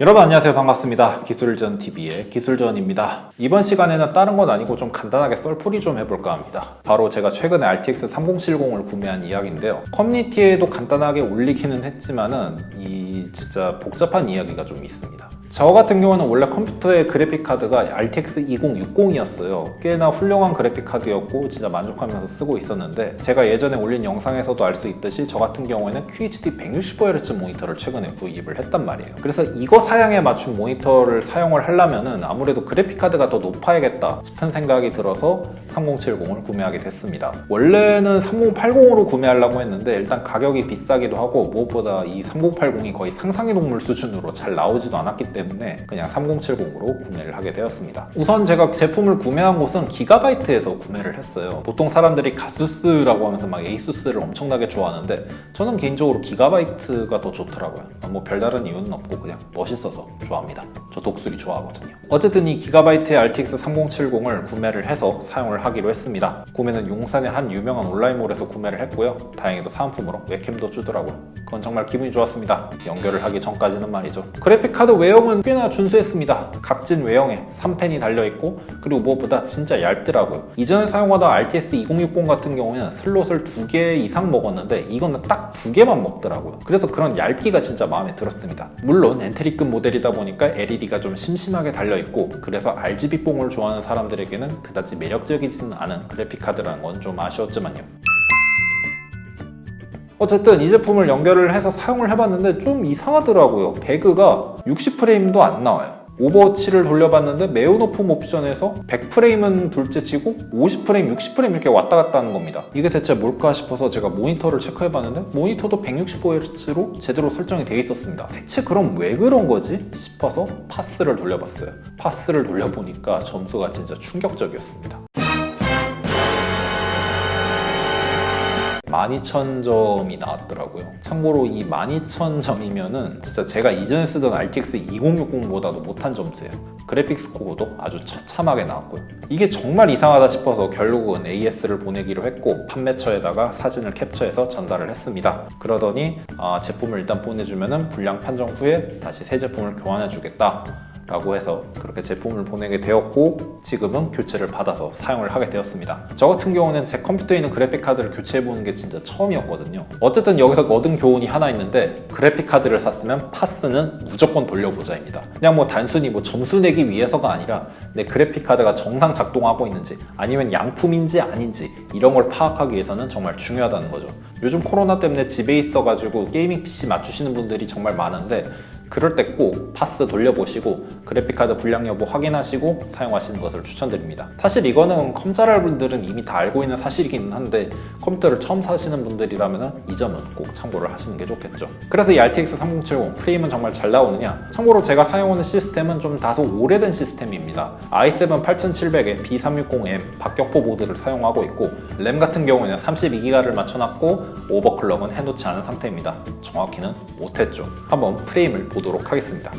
여러분 안녕하세요. 반갑습니다. 기술전 TV의 기술전입니다. 이번 시간에는 다른 건 아니고 좀 간단하게 썰풀이 좀 해볼까 합니다. 바로 제가 최근에 RTX 3070을 구매한 이야기인데요. 커뮤니티에도 간단하게 올리기는 했지만은 이 진짜 복잡한 이야기가 좀 있습니다 저 같은 경우는 원래 컴퓨터의 그래픽 카드가 RTX 2060이었어요. 꽤나 훌륭한 그래픽 카드였고 진짜 만족하면서 쓰고 있었는데 제가 예전에 올린 영상에서도 알 수 있듯이 저 같은 경우에는 QHD 160Hz 모니터를 최근에 구입을 했단 말이에요. 그래서 이거 사양에 맞춘 모니터를 사용을 하려면은 아무래도 그래픽 카드가 더 높아야겠다 싶은 생각이 들어서 3070을 구매하게 됐습니다. 원래는 3080으로 구매하려고 했는데 일단 가격이 비싸기도 하고 무엇보다 이 3080이 거의 상상의 동물 수준으로 잘 나오지도 않았기 때문에 그냥 3070으로 구매를 하게 되었습니다. 우선 제가 제품을 구매한 곳은 기가바이트에서 구매를 했어요. 보통 사람들이 가수스라고 하면서 막 에이수스를 엄청나게 좋아하는데 저는 개인적으로 기가바이트가 더 좋더라고요. 뭐 별다른 이유는 없고 그냥 멋있어서 좋아합니다. 저 독수리 좋아하거든요. 어쨌든 이 기가바이트의 RTX 3070을 구매를 해서 사용을 하기로 했습니다. 구매는 용산의 한 유명한 온라인몰에서 구매를 했고요. 다행히도 사은품으로 웹캠도 주더라고요. 그건 정말 기분이 좋았습니다. 연결을 하기 전까지는 말이죠. 그래픽 카드 외형 은 꽤나 준수했습니다. 각진 외형에 3펜이 달려있고 그리고 무엇보다 진짜 얇더라고요. 이전에 사용하던 RTX 2060 같은 경우에는 슬롯을 두개 이상 먹었는데 이거는 딱두 개만 먹더라고요. 그래서 그런 얇기가 진짜 마음에 들었습니다. 물론 엔트리급 모델이다 보니까 LED가 좀 심심하게 달려있고 그래서 RGB뽕을 좋아하는 사람들에게는 그다지 매력적이지는 않은 그래픽 카드라는 건 좀 아쉬웠지만요. 어쨌든 이 제품을 연결을 해서 사용을 해봤는데 좀 이상하더라고요. 배그가 60프레임도 안 나와요. 오버워치를 돌려봤는데 매우 높은 옵션에서 100프레임은 둘째 치고 50프레임, 60프레임 이렇게 왔다 갔다 하는 겁니다. 이게 대체 뭘까 싶어서 제가 모니터를 체크해봤는데 모니터도 165Hz로 제대로 설정이 돼 있었습니다. 대체 그럼 왜 그런 거지? 싶어서 파스를 돌려봤어요. 파스를 돌려보니까 점수가 진짜 충격적이었습니다. 12,000점이 나왔더라고요. 참고로 이 12,000점이면은 진짜 제가 이전에 쓰던 RTX 2060보다도 못한 점수예요. 그래픽스 코어도 아주 처참하게 나왔고요. 이게 정말 이상하다 싶어서 결국은 AS를 보내기로 했고 판매처에다가 사진을 캡처해서 전달을 했습니다. 그러더니 아, 제품을 일단 보내주면은 불량 판정 후에 다시 새 제품을 교환해 주겠다. 라고 해서 그렇게 제품을 보내게 되었고 지금은 교체를 받아서 사용을 하게 되었습니다. 저 같은 경우는 제 컴퓨터에 있는 그래픽 카드를 교체해 보는 게 진짜 처음이었거든요. 어쨌든 여기서 얻은 교훈이 하나 있는데 그래픽 카드를 샀으면 파스는 무조건 돌려보자 입니다. 그냥 뭐 단순히 뭐 점수 내기 위해서가 아니라 내 그래픽 카드가 정상 작동하고 있는지 아니면 양품인지 아닌지 이런 걸 파악하기 위해서는 정말 중요하다는 거죠. 요즘 코로나 때문에 집에 있어가지고 게이밍 PC 맞추시는 분들이 정말 많은데 그럴 때 꼭 파스 돌려보시고 그래픽카드 불량 여부 확인하시고 사용하시는 것을 추천드립니다. 사실 이거는 컴자랄 분들은 이미 다 알고 있는 사실이기는 한데 컴퓨터를 처음 사시는 분들이라면 이 점은 꼭 참고를 하시는 게 좋겠죠. 그래서 이 RTX 3070 프레임은 정말 잘 나오느냐? 참고로 제가 사용하는 시스템은 좀 다소 오래된 시스템입니다. i7 8700에 B360M 박격포 보드를 사용하고 있고 램 같은 경우에는 32기가를 맞춰놨고 오버클럭은 해놓지 않은 상태입니다. 정확히는 못했죠. 한번 프레임을 보도록 하겠습니다.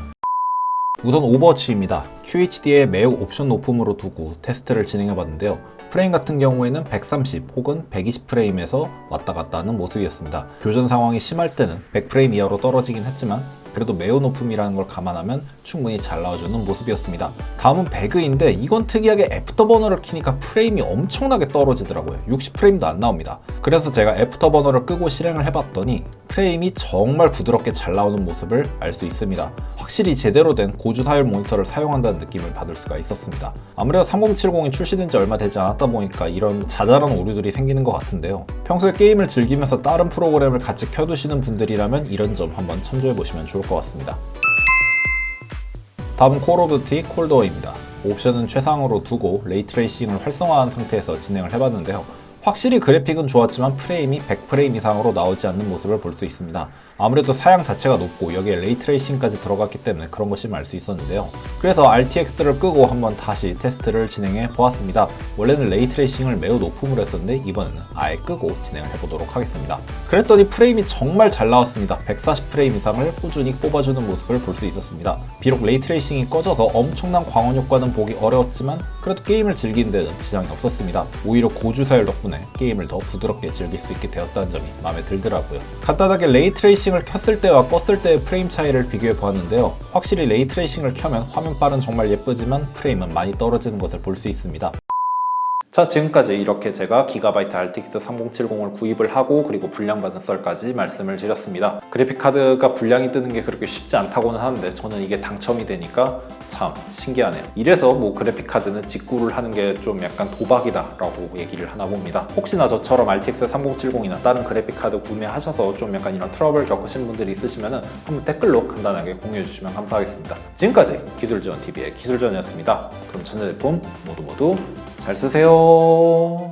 우선 오버워치입니다. QHD에 매우 옵션 높음으로 두고 테스트를 진행해 봤는데요. 프레임 같은 경우에는 130 혹은 120프레임에서 왔다 갔다 하는 모습이었습니다. 교전 상황이 심할 때는 100프레임 이하로 떨어지긴 했지만 그래도 매우 높음이라는 걸 감안하면 충분히 잘 나와주는 모습이었습니다. 다음은 배그인데 이건 특이하게 애프터버너를 키니까 프레임이 엄청나게 떨어지더라고요. 60프레임도 안 나옵니다. 그래서 제가 애프터버너를 끄고 실행을 해봤더니 프레임이 정말 부드럽게 잘 나오는 모습을 알 수 있습니다. 확실히 제대로 된 고주 사열 모니터를 사용한다는 느낌을 받을 수가 있었습니다. 아무래도 3070이 출시된 지 얼마 되지 않았다 보니까 이런 자잘한 오류들이 생기는 것 같은데요. 평소에 게임을 즐기면서 다른 프로그램을 같이 켜두시는 분들이라면 이런 점 한번 참조해 보시면 좋을 것 같습니다. 다음 콜 오브 듀티 콜드워입니다. 옵션은 최상으로 두고 레이트레이싱을 활성화한 상태에서 진행을 해봤는데요. 확실히 그래픽은 좋았지만 프레임이 100프레임 이상으로 나오지 않는 모습을 볼 수 있습니다. 아무래도 사양 자체가 높고 여기에 레이트레이싱까지 들어갔기 때문에 그런 것임을 알 수 있었는데요. 그래서 RTX를 끄고 한번 다시 테스트를 진행해 보았습니다. 원래는 레이트레이싱을 매우 높음으로 했었는데 이번에는 아예 끄고 진행을 해보도록 하겠습니다. 그랬더니 프레임이 정말 잘 나왔습니다. 140프레임 이상을 꾸준히 뽑아주는 모습을 볼 수 있었습니다. 비록 레이트레이싱이 꺼져서 엄청난 광원 효과는 보기 어려웠지만 그래도 게임을 즐기는 데는 지장이 없었습니다. 오히려 고주사율 덕분에 게임을 더 부드럽게 즐길 수 있게 되었다는 점이 마음에 들더라고요. 간단하게 레이트레이싱 을 켰을 때와 껐을 때의 프레임 차이를 비교해 보았는데요. 확실히 레이트레이싱을 켜면 화면 빨은 정말 예쁘지만 프레임은 많이 떨어지는 것을 볼 수 있습니다. 자 지금까지 이렇게 제가 기가바이트 RTX 3070을 구입을 하고 그리고 불량받은 썰까지 말씀을 드렸습니다. 그래픽카드가 불량이 뜨는 게 그렇게 쉽지 않다고는 하는데 저는 이게 당첨이 되니까 참 신기하네요. 이래서 뭐 그래픽카드는 직구를 하는 게 좀 약간 도박이다 라고 얘기를 하나 봅니다. 혹시나 저처럼 RTX 3070이나 다른 그래픽카드 구매하셔서 좀 약간 이런 트러블 겪으신 분들이 있으시면 한번 댓글로 간단하게 공유해 주시면 감사하겠습니다. 지금까지 기술지원TV의 기술지원이었습니다. 그럼 전자제품 모두 모두 잘 쓰세요.